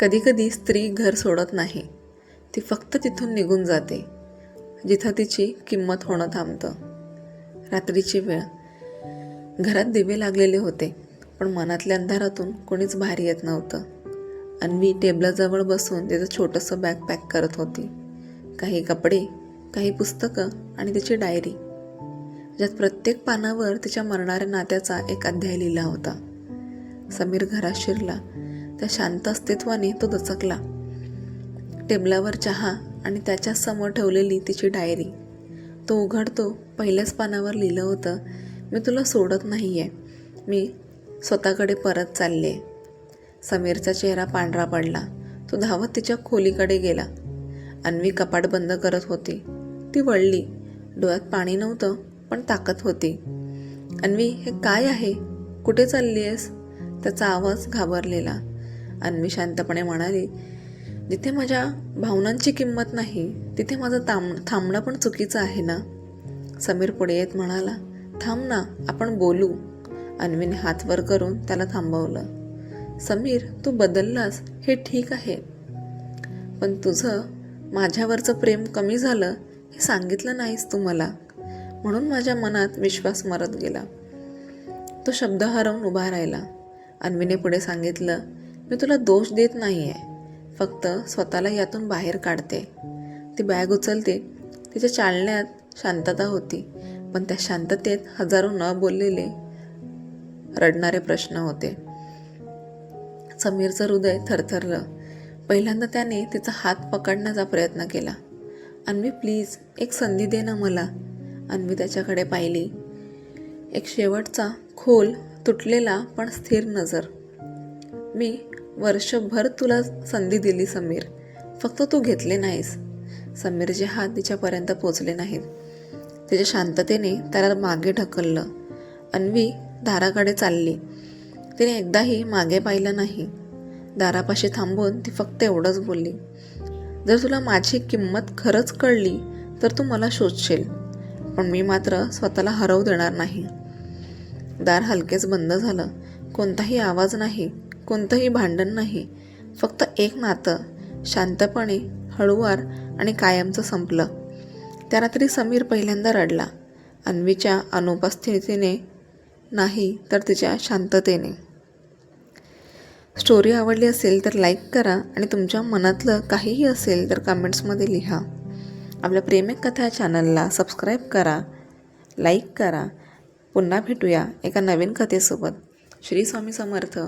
कधीकधी स्त्री घर सोडत नाही. ती फक्त तिथून निघून जाते जिथं तिची किंमत होणं थांबतं. रात्रीची वेळ. घरात दिवे लागलेले होते पण मनातल्या अंधारातून कोणीच बाहेर येत नव्हतं. अन्वी टेबलाजवळ बसून तिचं छोटंसं बॅग पॅक करत होती. काही कपडे काही पुस्तकं आणि तिची डायरी. ज्यात प्रत्येक पानावर तिच्या मरणाऱ्या नात्याचा एक अध्याय लिहिला होता. समीर घरात शिरला. त्या शांत अस्तित्वाने तो दचकला. टेबलावर चहा आणि त्याच्यासमोर ठेवलेली तिची डायरी. तो उघडतो पहिल्याच पानावर लिहिलं होतं मी तुला सोडत नाही आहे मी स्वतःकडे परत चालले. समीरचा चेहरा पांढरा पडला. तो धावत तिच्या खोलीकडे गेला. अन्वी कपाट बंद करत होती. ती वळली. डोळ्यात पाणी नव्हतं पण ताकद होती. अन्वी हे काय आहे? कुठे चालली आहेस त्याचा आवाज घाबरलेला. अन्वी शांतपणे म्हणाली जिथे माझ्या भावनांची किंमत नाही तिथे माझं ताम थांबणं पण चुकीचं आहे ना? समीर पुढे येत म्हणाला थांब ना आपण बोलू. अन्वीने हात वर करून त्याला थांबवलं समीर तू बदललास हे ठीक आहे. पण तुझं माझ्यावरचं प्रेम कमी झालं हे सांगितलं नाहीस तू मला. म्हणून माझ्या मनात विश्वास मरत गेला. तो शब्द हरवून उभा राहिला. अन्वीने पुढे सांगितलं मी तुला दोष देत नाही आहे फक्त स्वतःला यातून बाहेर काढते. ती बॅग उचलते. तिच्या चालण्यात शांतता होती. पण त्या शांततेत हजारो न बोललेले रडणारे प्रश्न होते. समीरचं हृदय थरथरलं. पहिल्यांदा त्याने तिचा हात पकडण्याचा प्रयत्न केला. अन्वी प्लीज एक संधी दे ना मला. अन्वी त्याच्याकडे पाहिली. एक शेवटचा खोल तुटलेला पण स्थिर नजर. मी वर्षभर तुला संधी दिली समीर. फक्त तू घेतले नाहीस. समीरचे हात तिच्यापर्यंत पोचले नाहीत. तिच्या शांततेने त्याला मागे ढकललं. अन्वी दाराकडे चालली. तिने एकदाही मागे पाहिलं नाही. दारापाशी थांबून ती फक्त एवढंच बोलली. जर तुला माझी किंमत खरंच कळली तर तू मला शोधशील. पण मी मात्र स्वतःला हरवू देणार नाही. दार हलकेच बंद झालं. कोणताही आवाज नाही. कोणतंही भांडण नाही. फक्त एक नातं शांतपणे हळूवार आणि कायमचं संपलं. त्या रात्री समीर पहिल्यांदा रडला. अन्वीच्या अनुपस्थितीने नाही तर तिच्या शांततेने. स्टोरी आवडली असेल तर लाईक करा आणि तुमच्या मनातलं काहीही असेल तर कमेंट्समध्ये लिहा. आपल्या प्रेमिक कथा चॅनलला सबस्क्राईब करा लाईक करा. पुन्हा भेटूया एका नवीन कथेसोबत. श्री स्वामी समर्थ.